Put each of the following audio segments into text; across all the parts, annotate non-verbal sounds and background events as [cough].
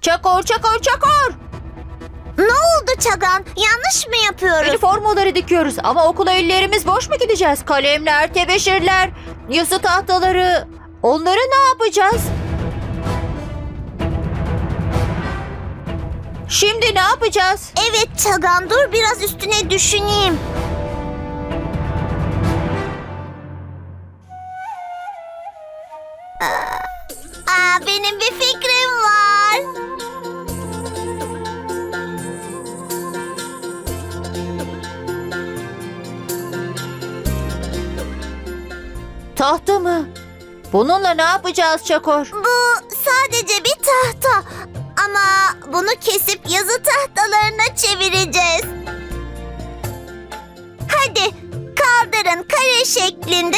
Çakor, çakor, çakor. Ne oldu Çagan? Yanlış mı yapıyoruz? Üniformaları dikiyoruz ama okula ellerimiz boş mu gideceğiz? Kalemler, tebeşirler, yazı tahtaları. Onları ne yapacağız? Şimdi ne yapacağız? Evet Çagan dur biraz üstüne düşüneyim. Aa, benim bir fikrim var. Tahta mı? Bununla ne yapacağız Çakor? Bu sadece bir tahta. Ama bunu kesip yazı tahtalarına çevireceğiz. Hadi kaldırın kare şeklinde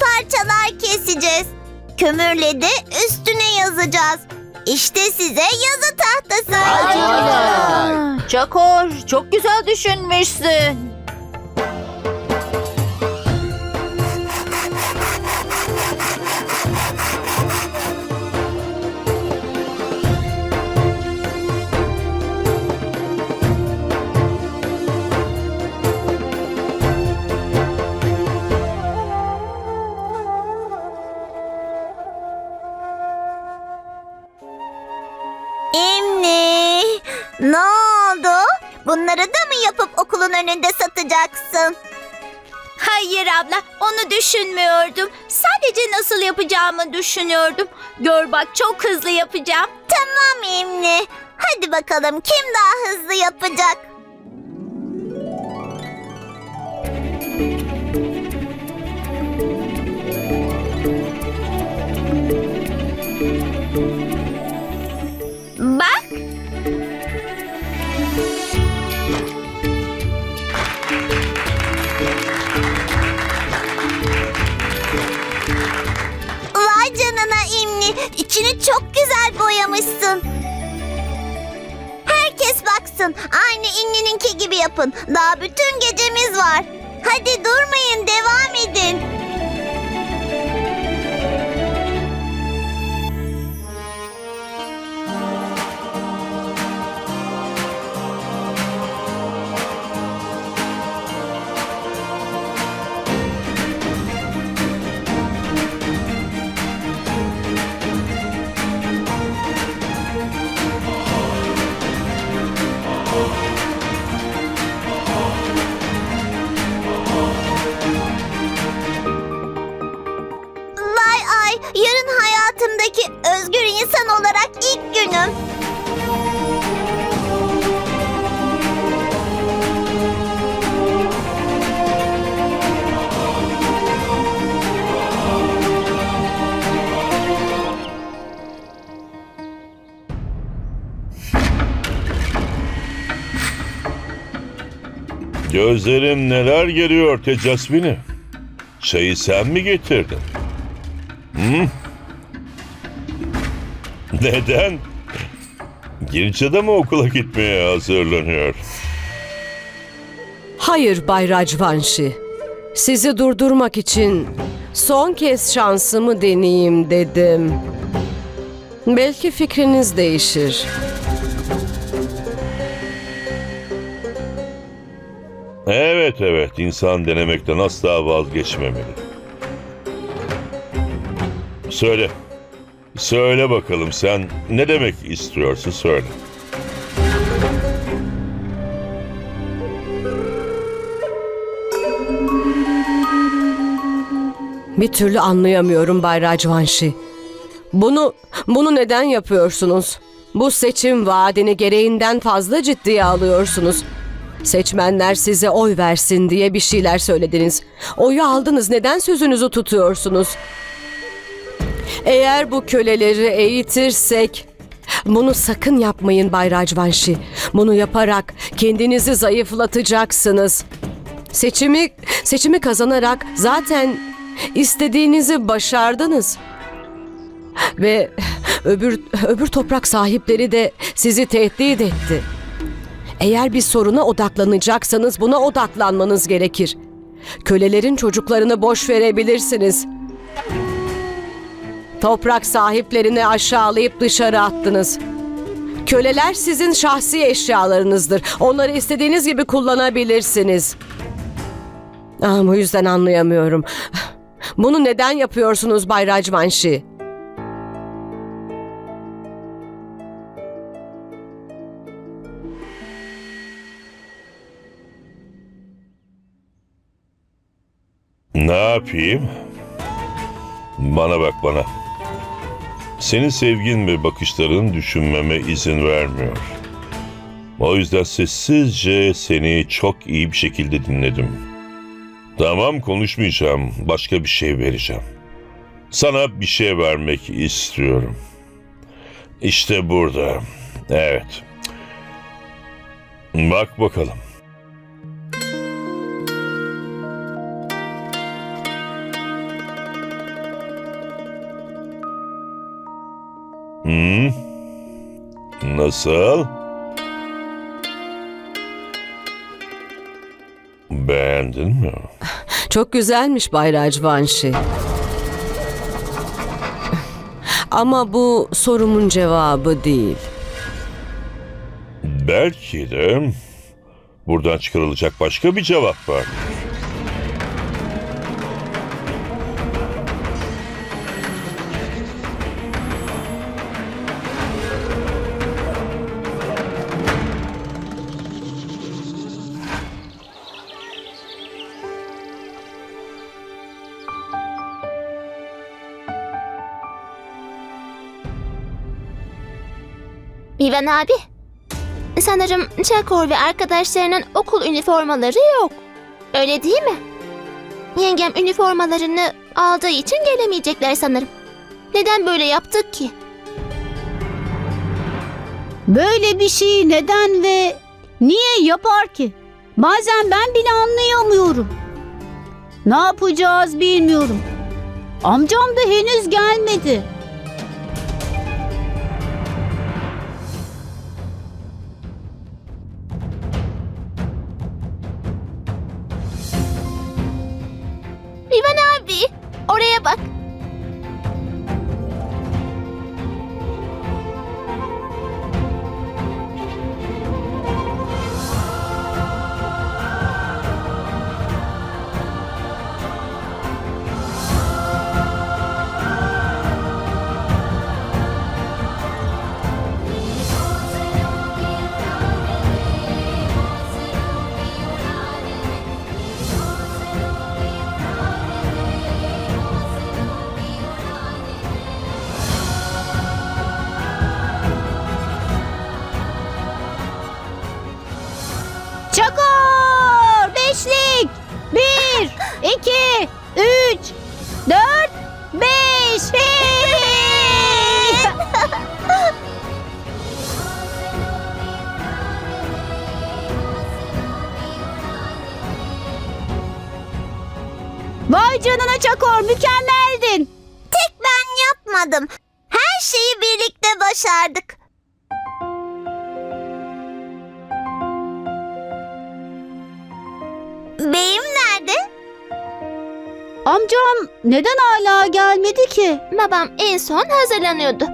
parçalar keseceğiz. Kömürle de üstüne yazacağız. İşte size yazı tahtası. Aa, Çakor, çok güzel düşünmüşsün. Önünde satacaksın? Hayır abla, onu düşünmüyordum. Sadece nasıl yapacağımı düşünüyordum. Gör bak çok hızlı yapacağım. Tamam Emni. Hadi bakalım kim daha hızlı yapacak? Yapın. Daha bütün gecemiz var. Hadi durmayın, Gözlerim neler geliyor Tecasvini? Çayı sen mi getirdin? Hı? Neden? Girce de mi okula gitmeye hazırlanıyor? Hayır Bay Rajvanshi. Sizi durdurmak için son kez şansımı deneyeyim dedim. Belki fikriniz değişir. Evet evet insan denemekten asla vazgeçmemeli. Söyle. Söyle bakalım sen ne demek istiyorsun söyle. Bir türlü anlayamıyorum Bay Rajvanshi. Bunu, bunu neden yapıyorsunuz? Bu seçim vaadini gereğinden fazla ciddiye alıyorsunuz. Seçmenler size oy versin diye bir şeyler söylediniz. Oyu aldınız neden sözünüzü tutuyorsunuz? Eğer bu köleleri eğitirsek... Bunu sakın yapmayın Bay Rajvanshi. Bunu yaparak kendinizi zayıflatacaksınız. Seçimi seçimi kazanarak zaten istediğinizi başardınız. Ve öbür öbür toprak sahipleri de sizi tehdit etti. Eğer bir soruna odaklanacaksanız buna odaklanmanız gerekir. Kölelerin çocuklarını boş verebilirsiniz. Toprak sahiplerini aşağılayıp dışarı attınız. Köleler sizin şahsi eşyalarınızdır. Onları istediğiniz gibi kullanabilirsiniz. Ah, bu yüzden anlayamıyorum. Bunu neden yapıyorsunuz Bay Rajvanshi? Yapayım? Bana bak bana. Senin sevgin ve bakışların düşünmeme izin vermiyor. O yüzden sessizce seni çok iyi bir şekilde dinledim. Tamam konuşmayacağım. Başka bir şey vereceğim. Sana bir şey vermek istiyorum. İşte burada. Evet. Bak bakalım. Hmm. Nasıl? Beğendin mi? [laughs] Çok güzelmiş Bay Rajvanshi. Ama bu sorumun cevabı değil. Belki de buradan çıkarılacak başka bir cevap var. İvan abi. Sanırım Çakor ve arkadaşlarının okul üniformaları yok. Öyle değil mi? Yengem üniformalarını aldığı için gelemeyecekler sanırım. Neden böyle yaptık ki? Böyle bir şeyi neden ve niye yapar ki? Bazen ben bile anlayamıyorum. Ne yapacağız bilmiyorum. Amcam da henüz gelmedi. Çakor! Beşlik! Bir, iki, üç, dört, beş! [laughs] Vay canına Çakor mükemmeldin. Tek ben yapmadım. Her şeyi birlikte başardık. Amcam neden hala gelmedi ki? Babam en son hazırlanıyordu.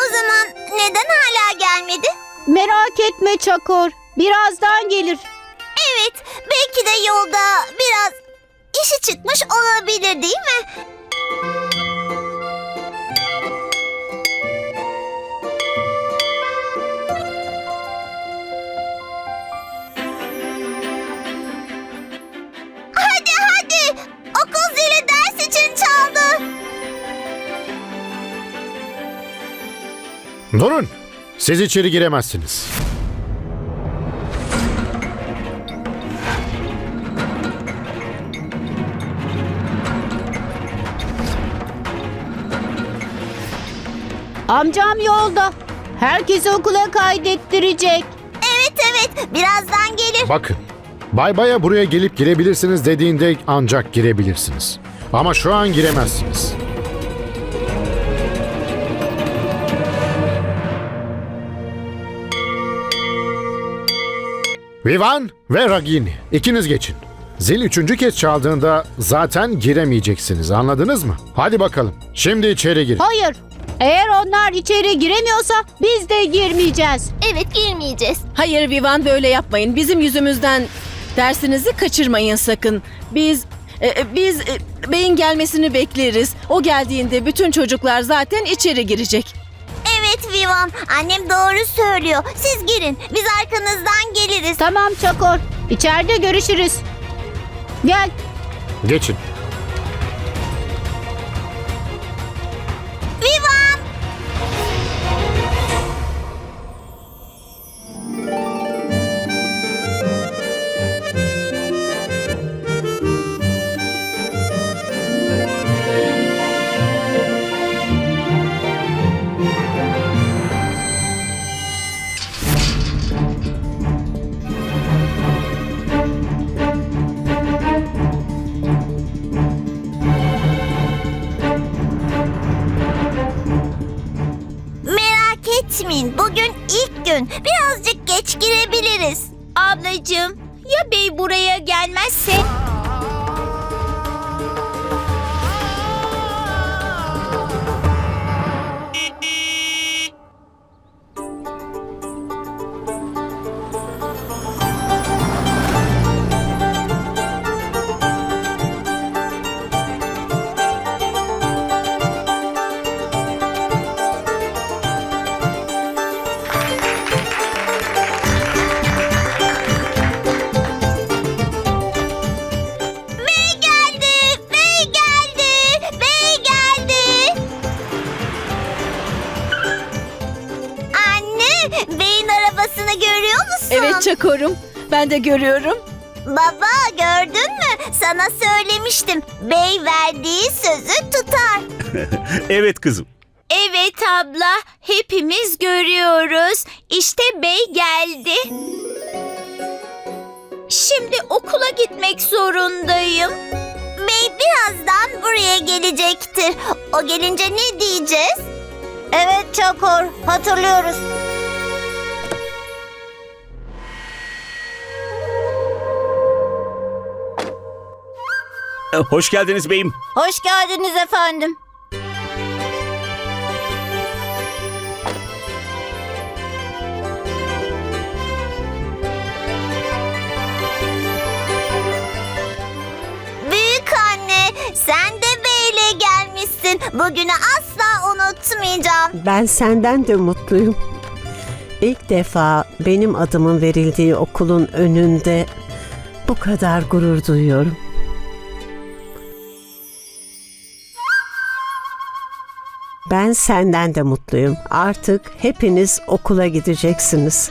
O zaman neden hala gelmedi? Merak etme Çakor. Birazdan gelir. Evet, belki de yolda biraz işi çıkmış olabilir değil mi? Durun. Siz içeri giremezsiniz. Amcam yolda. Herkesi okula kaydettirecek. Evet evet, birazdan gelir. Bakın. Bay Bay'a buraya gelip girebilirsiniz dediğinde ancak girebilirsiniz. Ama şu an giremezsiniz. Vivan ve Ragini ikiniz geçin. Zil üçüncü kez çaldığında zaten giremeyeceksiniz anladınız mı? Hadi bakalım. Şimdi içeri girin. Hayır. Eğer onlar içeri giremiyorsa biz de girmeyeceğiz. Evet girmeyeceğiz. Hayır Vivan böyle yapmayın. Bizim yüzümüzden dersinizi kaçırmayın sakın. Biz e, e, biz e, beyin gelmesini bekleriz. O geldiğinde bütün çocuklar zaten içeri girecek. Evet Vivan, annem doğru söylüyor. Siz girin, biz arkanızdan geliriz. Tamam Çakor. İçeride görüşürüz. Gel. Geçin. Ben de görüyorum. Baba gördün mü? Sana söylemiştim. Bey verdiği sözü tutar. [laughs] Evet kızım. Evet abla, hepimiz görüyoruz. İşte bey geldi. Şimdi okula gitmek zorundayım. Bey birazdan buraya gelecektir. O gelince ne diyeceğiz? Evet Çakor, hatırlıyoruz. Hoş geldiniz beyim. Hoş geldiniz efendim. Büyük anne, sen de beyle gelmişsin. Bugünü asla unutmayacağım. Ben senden de mutluyum. İlk defa benim adımın verildiği okulun önünde bu kadar gurur duyuyorum. Senden de mutluyum. Artık hepiniz okula gideceksiniz.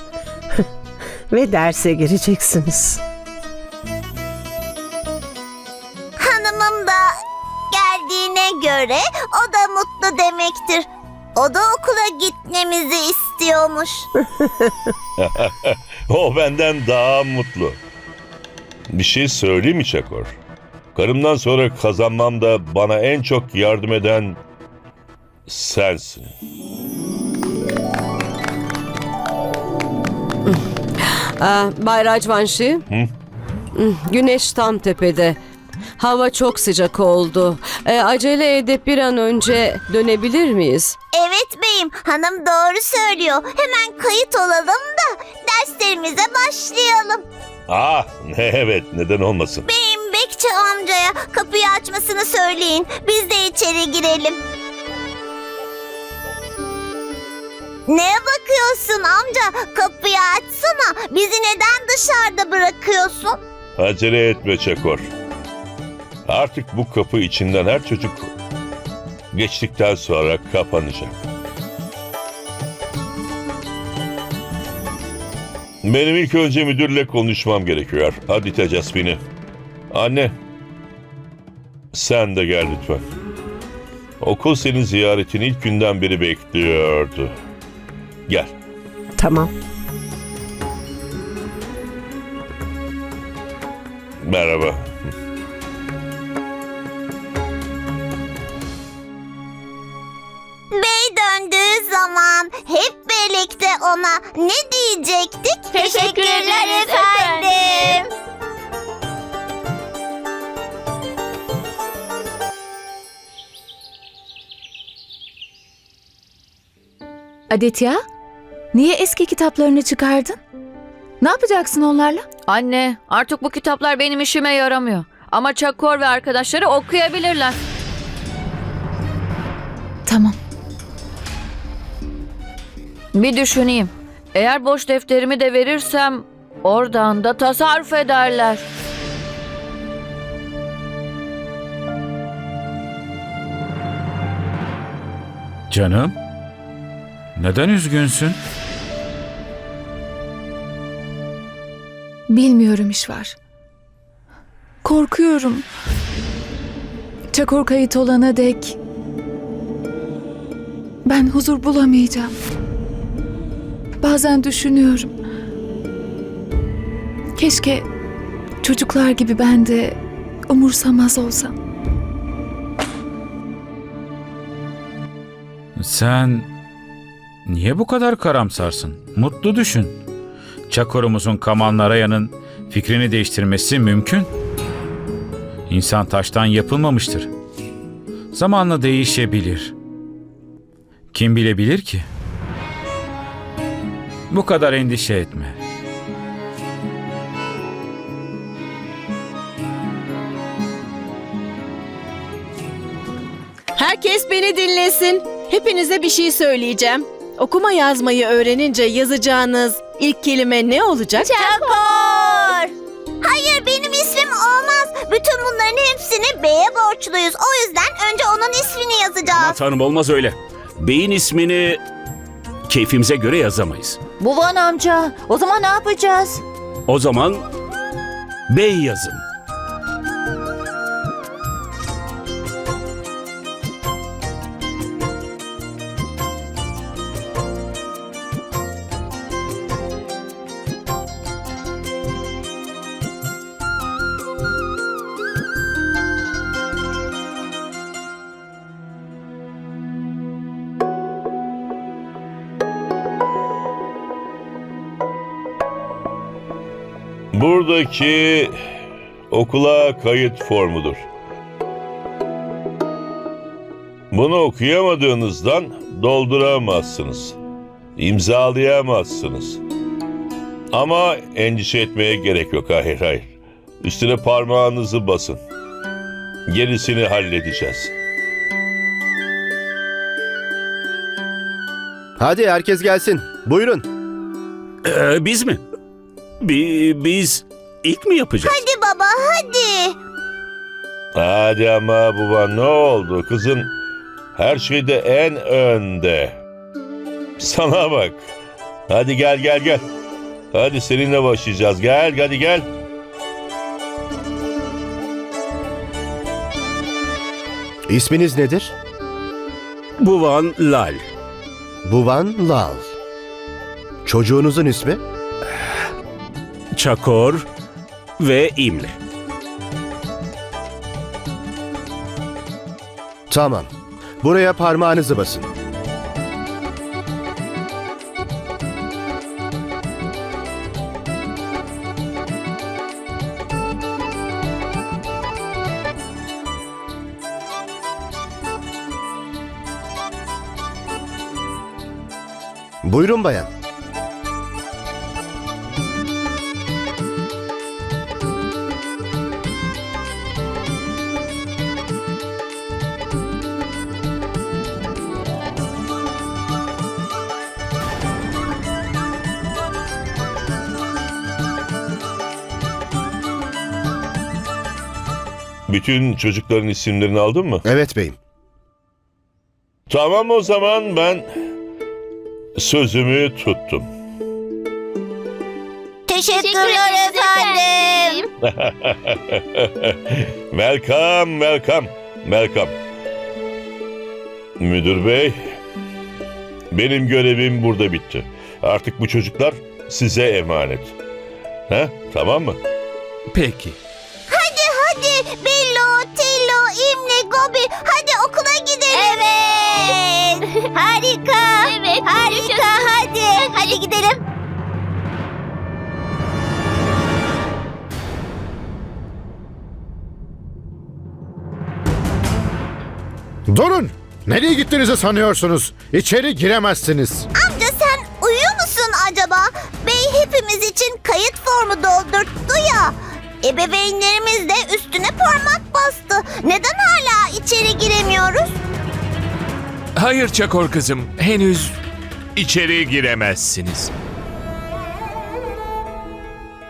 [laughs] Ve derse gireceksiniz. Hanımım da geldiğine göre o da mutlu demektir. O da okula gitmemizi istiyormuş. [laughs] O benden daha mutlu. Bir şey söyleyeyim mi Çakor? Karımdan sonra kazanmamda bana en çok yardım eden sensin. Aa, Bay Rajvanshi. Hı, Güneş tam tepede. Hava çok sıcak oldu. Ee, acele edip bir an önce dönebilir miyiz? Evet beyim, hanım doğru söylüyor. Hemen kayıt olalım da derslerimize başlayalım. Ah evet neden olmasın. Beyim Bekçi amcaya kapıyı açmasını söyleyin. Biz de içeri girelim. Neye bakıyorsun amca? Kapıyı açsana. Bizi neden dışarıda bırakıyorsun? Acele etme Çakor. Artık bu kapı içinden her çocuk geçtikten sonra kapanacak. Benim ilk önce müdürle konuşmam gerekiyor. Hadi Tecasbini. Anne. Sen de gel lütfen. Okul senin ziyaretini ilk günden beri bekliyordu. Gel. Tamam. Merhaba. Bey döndüğü zaman hep birlikte ona ne diyecektik? Teşekkürler efendim. Aditya, niye eski kitaplarını çıkardın? Ne yapacaksın onlarla? Anne, artık bu kitaplar benim işime yaramıyor. Ama Çakor ve arkadaşları okuyabilirler. Tamam. Bir düşüneyim. Eğer boş defterimi de verirsem oradan da tasarruf ederler. Canım, neden üzgünsün? Bilmiyorum iş var. Korkuyorum. Çakor kayıt olana dek ben huzur bulamayacağım. Bazen düşünüyorum. Keşke çocuklar gibi ben de umursamaz olsam. Sen niye bu kadar karamsarsın? Mutlu düşün. Çakorumuzun Kamal Naraya'nın fikrini değiştirmesi mümkün. İnsan taştan yapılmamıştır. Zamanla değişebilir. Kim bilebilir ki? Bu kadar endişe etme. Herkes beni dinlesin. Hepinize bir şey söyleyeceğim. Okuma yazmayı öğrenince yazacağınız ilk kelime ne olacak? Çakor! Hayır benim ismim olmaz. Bütün bunların hepsini B'ye borçluyuz. O yüzden önce onun ismini Aman yazacağız. tanrım olmaz öyle. Beyin ismini keyfimize göre yazamayız. Buvan amca, o zaman ne yapacağız? O zaman bey yazın. Buradaki okula kayıt formudur. Bunu okuyamadığınızdan dolduramazsınız. İmzalayamazsınız. Ama endişe etmeye gerek yok. Hayır hayır. Üstüne parmağınızı basın. Gerisini halledeceğiz. Hadi herkes gelsin. Buyurun. Ee, biz mi? Bi- biz ilk mi yapacağız? Hadi baba hadi. Hadi ama baba ne oldu? Kızın her şeyde en önde. Sana bak. Hadi gel gel gel. Hadi seninle başlayacağız. Gel hadi gel. İsminiz nedir? Buvan Lal. Buvan Lal. Çocuğunuzun ismi? Çakor ve İmli. Tamam. Buraya parmağınızı basın. Buyurun bayan. Bütün çocukların isimlerini aldın mı? Evet beyim. Tamam o zaman ben sözümü tuttum. Teşekkürler efendim. welcome, welcome, welcome. Müdür bey, benim görevim burada bitti. Artık bu çocuklar size emanet. He, tamam mı? Peki. Harika. Evet, Harika hadi. Hadi gidelim. Durun! Nereye gittiğinizi sanıyorsunuz? İçeri giremezsiniz. Amca sen uyuyor musun acaba? Bey hepimiz için kayıt formu doldurttu ya. Ebeveynlerimiz de üstüne parmak bastı. Neden hala içeri giremiyoruz? Hayır Çakor kızım, henüz içeri giremezsiniz.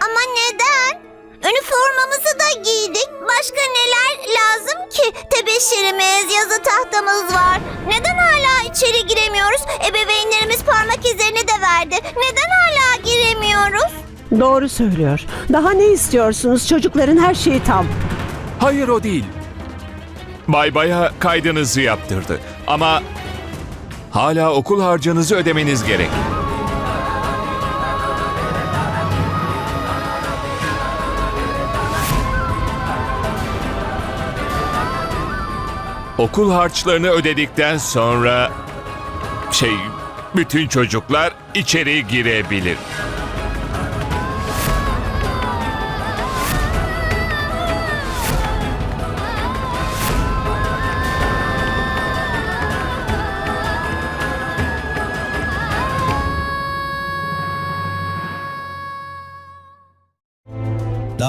Ama neden? Üniformamızı da giydik. Başka neler lazım ki? Tebeşirimiz, yazı tahtamız var. Neden hala içeri giremiyoruz? Ebeveynlerimiz parmak izlerini de verdi. Neden hala giremiyoruz? Doğru söylüyor. Daha ne istiyorsunuz? Çocukların her şeyi tam. Hayır o değil. Bay Baya kaydınızı yaptırdı. Ama hala okul harcınızı ödemeniz gerek. Okul harçlarını ödedikten sonra şey bütün çocuklar içeri girebilir.